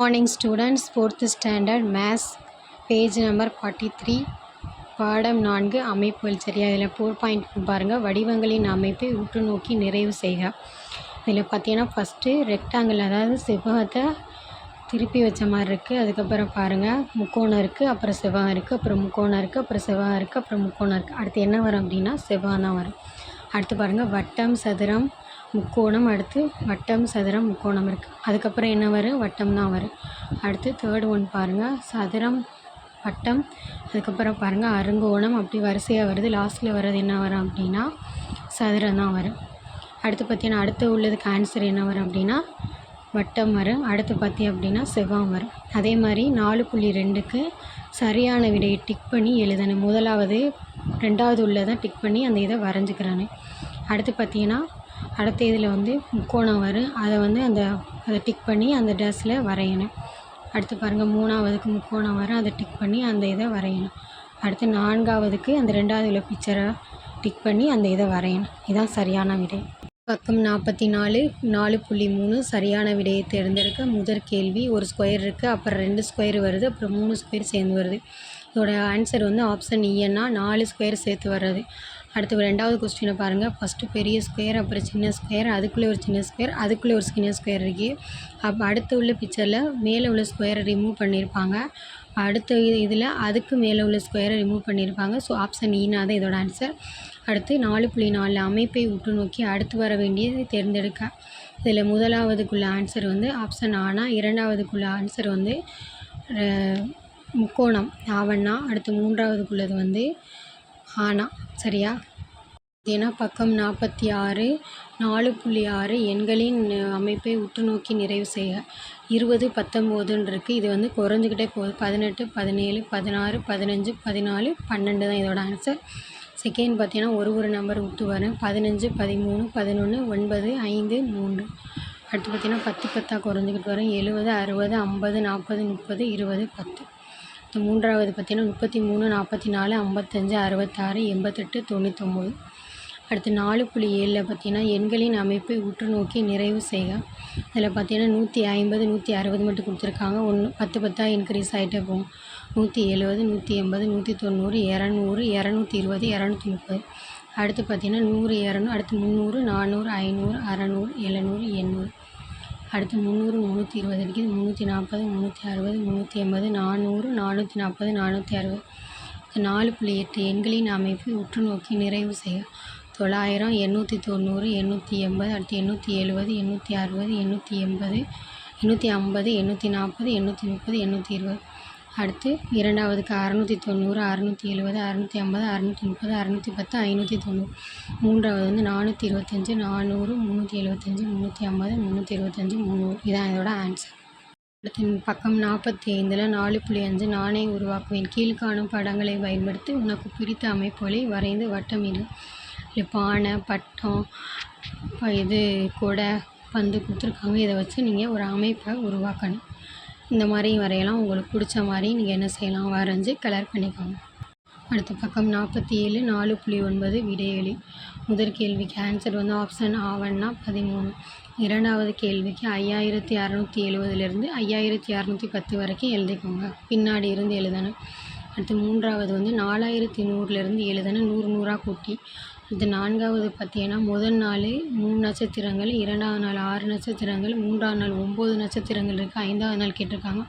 Morning students fourth standard maths page number forty three பாடம் நான்கு அமைப்புகள் சரியா? இதில் ஃபோர் பாயிண்ட் பாருங்கள் வடிவங்களின் அமைப்பை உற்று நோக்கி நிறைவு செய்க. இதில் பார்த்தீங்கன்னா ஃபஸ்ட்டு ரெக்டாங்கிள் அதாவது செவ்வகத்தை திருப்பி வச்ச மாதிரி இருக்குது அதுக்கப்புறம் பாருங்கள் முக்கோணம் இருக்குது அப்புறம் செவ்வகம் இருக்குது அப்புறம் முக்கோணம் இருக்குது அப்புறம் செவ்வகம் இருக்குது அப்புறம் முக்கோணம் இருக்குது அடுத்து என்ன வரும் அப்படின்னா செவ்வகம் தான் வரும். அடுத்து பாருங்கள் வட்டம் சதுரம் முக்கோணம் அடுத்து வட்டம் சதுரம் முக்கோணம் இருக்குது அதுக்கப்புறம் என்ன வரும் வட்டம் தான் வரும் அடுத்து தேர்ட் ஒன் பாருங்கள் சதுரம் வட்டம் அதுக்கப்புறம் பாருங்கள் அருங்கோணம் அப்படி வரிசையாக வருது. லாஸ்ட்டில் வர்றது என்ன வரும் அப்படின்னா சதுரம் தான் வரும் அடுத்து பார்த்தீங்கன்னா அடுத்து உள்ளதுக்கு ஆன்சர் என்ன வரும் அப்படின்னா வட்டம் வரும் அடுத்து பார்த்தி அப்படின்னா செவ்வாய் வரும் அதே மாதிரி நாலு புள்ளி ரெண்டுக்கு சரியான விடையை டிக் பண்ணி எழுதணும். முதலாவது ரெண்டாவது உள்ளதை டிக் பண்ணி அந்த இதை வரைஞ்சிக்கிறானு அடுத்து பார்த்தீங்கன்னா அடுத்த இதில் வந்து முக்கோணம் வரும். அதை வந்து அந்த அதை டிக் பண்ணி அந்த ட்ரெஸ்ஸில் வரையணும். அடுத்து பாருங்கள் மூணாவதுக்கு முக்கோணம் வரும். அதை டிக் பண்ணி அந்த இதை வரையணும். அடுத்து நான்காவதுக்கு அந்த ரெண்டாவது உள்ள பிக்சரை டிக் பண்ணி அந்த இதை வரையணும். இதுதான் சரியான விடை. பக்கம் நாற்பத்தி நாலு நாலு புள்ளி மூணு சரியான விடையை தேர்ந்தெடுக்க முதற் கேள்வி ஒரு ஸ்கொயர் இருக்குது அப்புறம் ரெண்டு ஸ்கொயர் வருது அப்புறம் மூணு ஸ்கொயர் சேர்ந்து வருது. இதோட ஆன்சர் வந்து ஆப்ஷன் இஎன்னா e நாலு ஸ்கொயர் சேர்த்து வர்றது. அடுத்து ரெண்டாவது கொஸ்டினை பாருங்கள் ஃபஸ்ட்டு பெரிய ஸ்கொயர் அப்புறம் சின்ன ஸ்கொயர் அதுக்குள்ளே ஒரு சின்ன ஸ்கொயர் அதுக்குள்ளே ஒரு சின்ன ஸ்கொயர் இருக்குது அப்போ அடுத்து உள்ள பிக்சரில் மேலே உள்ள ஸ்கொயரை ரிமூவ் பண்ணியிருப்பாங்க. அடுத்த இதில் அதுக்கு மேலே உள்ள ஸ்கொயரை ரிமூவ் பண்ணியிருப்பாங்க. ஸோ ஆப்ஷன் ஈனா e தான் இதோட ஆன்சர் அடுத்து நாலு புள்ளி நாலு அமைப்பை உற்று நோக்கி அடுத்து வர வேண்டியதை தேர்ந்தெடுக்க. இதில் முதலாவதுக்குள்ள ஆன்சர் வந்து ஆப்ஷன் ஆனா இரண்டாவதுக்குள்ள ஆன்சர் வந்து முக்கோணம் ஆவண்ணா. அடுத்து மூன்றாவதுக்குள்ளது வந்து ஆனா சரியா? ஏன்னா பக்கம் நாற்பத்தி ஆறு நாலு புள்ளி ஆறு எண்களின் அமைப்பை உற்று நோக்கி நிறைவு செய்க. இருபது பத்தொம்போதுன்னு இருக்குது இது வந்து குறைஞ்சிக்கிட்டே போகுது பதினெட்டு பதினேழு பதினாறு பதினஞ்சு பதினாலு பன்னெண்டு தான் இதோட ஆன்சர் செகண்ட் பார்த்தீங்கன்னா ஒரு ஒரு நம்பர் விட்டு வரேன் பதினஞ்சு பதிமூணு பதினொன்று ஒன்பது ஐந்து மூன்று. அடுத்து பார்த்தீங்கன்னா பத்து பத்தாக குறைஞ்சிக்கிட்டு வரேன் எழுபது அறுபது ஐம்பது நாற்பது முப்பது இருபது பத்து. மூன்றாவது பார்த்தீங்கன்னா முப்பத்தி மூணு நாற்பத்தி நாலு ஐம்பத்தஞ்சு அறுபத்தாறு எண்பத்தெட்டு தொண்ணூத்தொம்பது. அடுத்து நாலு புள்ளி ஏழில் பார்த்தீங்கன்னா எண்களின் அமைப்பை உற்று நோக்கி நிறைவு செய்க. அதில் பார்த்தீங்கன்னா நூற்றி ஐம்பது நூற்றி அறுபது மட்டும் கொடுத்துருக்காங்க. ஒன்று பத்து பத்தாக இன்க்ரீஸ் ஆகிட்டே போகும். நூற்றி எழுபது நூற்றி எண்பது நூற்றி தொண்ணூறு இரநூறு இரநூத்தி இருபது இரநூத்தி முப்பது. அடுத்து பார்த்தீங்கன்னா நூறு இரநூறு அடுத்து முந்நூறு நானூறு ஐநூறு அறநூறு எழுநூறு எண்ணூறு. அடுத்து முந்நூறு முந்நூற்றி இருபது இருக்குது முந்நூற்றி நாற்பது முந்நூற்றி அறுபது முந்நூற்றி எண்பது நானூறு நானூற்றி நாற்பது நானூற்றி அறுபது. நாலு புள்ளி எட்டு எண்களின் அமைப்பை உற்று நோக்கி நிறைவு செய்ய தொள்ளாயிரம் எண்ணூற்றி தொண்ணூறு எண்ணூற்றி எண்பது அடுத்து எண்ணூற்றி எழுபது எண்ணூற்றி அறுபது எண்ணூற்றி எண்பது எண்ணூற்றி ஐம்பது எண்ணூற்றி நாற்பது எண்ணூற்றி முப்பது எண்ணூற்றி இருபது. அடுத்து இரண்டாவதுக்கு அறநூற்றி தொண்ணூறு அறநூற்றி எழுபது அறநூற்றி ஐம்பது அறநூற்றி முப்பது அறநூற்றி பத்து ஐநூற்றி தொண்ணூறு. மூன்றாவது வந்து நானூற்றி இருபத்தஞ்சி நானூறு முந்நூற்றி எழுபத்தஞ்சி முந்நூற்றி ஐம்பது முந்நூற்றி இருபத்தஞ்சி முந்நூறு இதான் இதோட ஆன்சர் அடுத்து பக்கம் நாற்பத்தி ஐந்தில் நாலு புள்ளி அஞ்சு நானே உருவாக்குவேன். கீழ்காணும் படங்களை பயன்படுத்தி உனக்கு பிடித்த அமைப்புகளை வரைந்து வட்டமிடு இல்லை பானை பட்டம் இது கொடை பந்து கொடுத்துருக்காங்க. இதை வச்சு நீங்கள் ஒரு அமைப்பை உருவாக்கணும். இந்த மாதிரி வரையலாம். உங்களுக்கு பிடிச்ச மாதிரி நீங்கள் என்ன செய்யலாம்? வரைஞ்சி கலர் பண்ணிக்கோங்க. அடுத்த பக்கம் நாற்பத்தி ஏழு நாலு புள்ளி ஒன்பது விடையெளி முதற் கேள்விக்கு ஆன்சர் வந்து ஆப்ஷன் ஆவன்னா பதிமூணு. இரண்டாவது கேள்விக்கு ஐயாயிரத்தி அறநூற்றி எழுபதுலேருந்து ஐயாயிரத்தி அறநூற்றி பத்து வரைக்கும் எழுதிக்கோங்க. பின்னாடி இருந்து எழுதணும். அடுத்து மூன்றாவது வந்து நாலாயிரத்தி நூறுலேருந்து எழுதணும். நூறு நூறாக கூட்டி. அடுத்து நான்காவது பார்த்தீங்கன்னா முதல் நாள் மூணு நட்சத்திரங்கள் இரண்டாவது நாள் ஆறு நட்சத்திரங்கள் மூன்றாவது நாள் ஒம்பது நட்சத்திரங்கள் இருக்குது ஐந்தாவது நாள் கேட்டிருக்காங்க.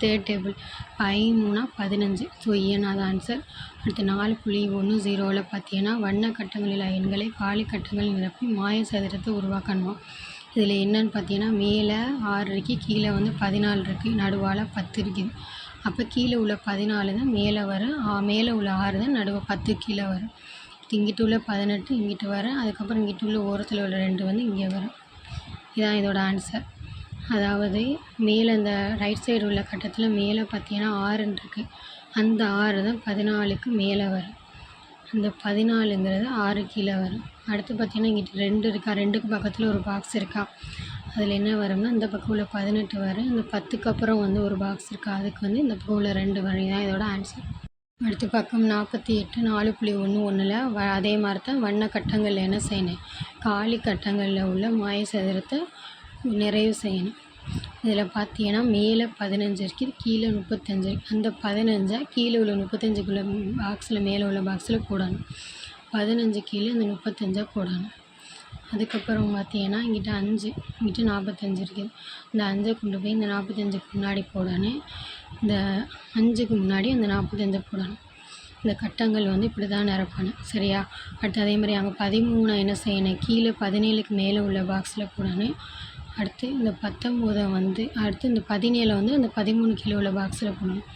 தேர்ட் டேபிள் பதிமூணா பதினஞ்சு. ஸோ இயனாத ஆன்சர் அடுத்து நாலு புள்ளி ஒன்று ஜீரோவில் பார்த்தீங்கன்னா வண்ண கட்டங்களில் எண்களை காலி கட்டங்கள் நிரப்பி மாய சதுரத்தை உருவாக்கணுமா? இதில் என்னன்னு பார்த்தீங்கன்னா மேலே ஆறு இருக்குது கீழே வந்து பதினாலு இருக்குது நடுவால் பத்து இருக்குது. அப்போ கீழே உள்ள பதினாலு தான் மேலே வரும் மேலே உள்ள ஆறு தான் நடுவு பத்து கீழே வரும். இங்கிட்டு உள்ள பதினெட்டு இங்கிட்டு வரும் அதுக்கப்புறம் இங்கிட்டு உள்ள ஓரத்தில் உள்ள ரெண்டு வந்து இங்கே வரும். இதுதான் இதோட ஆன்சர் அதாவது மேலே இந்த ரைட் சைடு உள்ள கட்டத்தில் மேலே பார்த்தீங்கன்னா ஆறுன்னு இருக்குது அந்த ஆறு தான் பதினாலுக்கு மேலே வரும். அந்த பதினாலுங்கிறது ஆறு கீழே வரும். அடுத்து பார்த்தீங்கன்னா இங்கிட்டு ரெண்டு இருக்கா? ரெண்டுக்கு பக்கத்தில் ஒரு பாக்ஸ் இருக்கா? அதில் என்ன வரும்னா இந்த பக்கம் உள்ள பதினெட்டு வரும். இந்த பத்துக்கு அப்புறம் வந்து ஒரு பாக்ஸ் இருக்கா? அதுக்கு வந்து இந்த பக்கம் உள்ள ரெண்டு வரும். தான் இதோட ஆன்சர் அடுத்து பக்கம் நாற்பத்தி எட்டு நாலு புள்ளி ஒன்று ஒன்றில் வ அதே மாதிரி தான் வண்ண கட்டங்களில் என்ன செய்யணும்? காலி கட்டங்களில் உள்ள மாய சதுரத்தை நிறைவு செய்யணும். இதில் பார்த்தீங்கன்னா மேலே பதினஞ்சு இருக்குது கீழே முப்பத்தஞ்சு இருக்குது அந்த பதினஞ்சை கீழே உள்ள முப்பத்தஞ்சுக்குள்ள பாக்ஸில் மேலே உள்ள பாக்ஸில் போடணும். பதினஞ்சு கீழே இந்த முப்பத்தஞ்சை போடணும். அதுக்கப்புறம் பார்த்தீங்கன்னா என்கிட்ட அஞ்சு இங்கிட்ட நாற்பத்தஞ்சு இருக்குது. இந்த அஞ்சை கொண்டு போய் இந்த நாற்பத்தஞ்சுக்கு முன்னாடி போடணும். இந்த அஞ்சுக்கு முன்னாடி அந்த நாற்பத்தஞ்சை போடணும். இந்த கட்டங்கள் வந்து இப்படி தான் நிரப்பணும். சரியா? அடுத்து அதே மாதிரி அங்கே பதிமூணை என்ன செய்யணும்? கீழே பதினேழுக்கு மேலே உள்ள பாக்ஸில் போடணும். அடுத்து இந்த பத்தொம்போதை வந்து அடுத்து இந்த பதினேழை வந்து அந்த பதிமூணு கீழே உள்ள பாக்ஸில் போடணும்.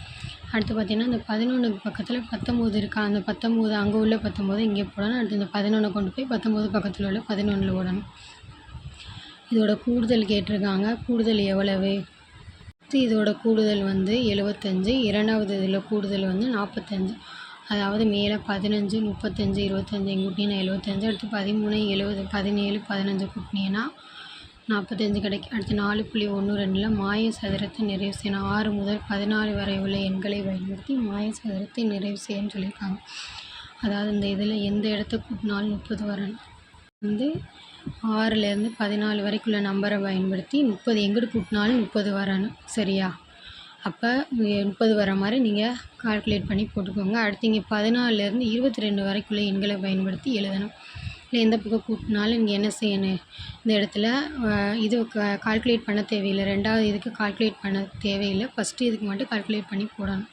அடுத்து பார்த்தீங்கன்னா இந்த பதினொன்றுக்கு பக்கத்தில் பத்தொம்போது இருக்கா? அந்த பத்தொம்போது அங்கே உள்ள பத்தொம்போது இங்கே போடணும். அடுத்து இந்த பதினொன்றை கொண்டு போய் பத்தொம்போது பக்கத்தில் உள்ள பதினொன்றில் ஓடணும். இதோட கூடுதல் கேட்டிருக்காங்க. கூடுதல் எவ்வளவு? இதோட கூடுதல் வந்து எழுபத்தஞ்சு இரண்டாவது இதில் கூடுதல் வந்து நாற்பத்தஞ்சு அதாவது மேலே பதினஞ்சு முப்பத்தஞ்சு இருபத்தஞ்சி கூட்டினா எழுபத்தஞ்சு அடுத்து பதிமூணு எழுபது பதினேழு பதினஞ்சு கூட்டினீங்கன்னா நாற்பத்தஞ்சு கிடைக்கும். அடுத்து நாலு புள்ளி ஒன்று ரெண்டில் மாய சதுரத்தை நிறைவு செய்யணும். ஆறு முதல் பதினாலு வரை உள்ள எண்களை பயன்படுத்தி மாய சதுரத்தை நிறைவு செய்யணும்னு சொல்லியிருக்காங்க. அதாவது இந்த இதில் எந்த இடத்த கூட்டினாலும் முப்பது வரணும் வந்து ஆறுலேருந்து பதினாலு வரைக்குள்ள நம்பரை பயன்படுத்தி முப்பது எங்கிட்டு கூட்டினாலும் முப்பது வரணும் சரியா? அப்போ முப்பது வர மாதிரி நீங்கள் கால்குலேட் பண்ணி போட்டுக்கோங்க. அடுத்து இங்கே பதினாலுலேருந்து இருபத்தி ரெண்டு வரைக்குள்ள எண்களை பயன்படுத்தி எழுதணும். இல்லை எந்த புக்கை கூட்டினாலும் நீங்கள் என்ன செய்யணும்? இந்த இடத்துல இது கால்குலேட் பண்ண தேவையில்லை. ரெண்டாவது இதுக்கு கால்குலேட் பண்ண தேவையில்லை. ஃபஸ்ட்டு இதுக்கு மட்டும் கால்குலேட் பண்ணி போடணும்.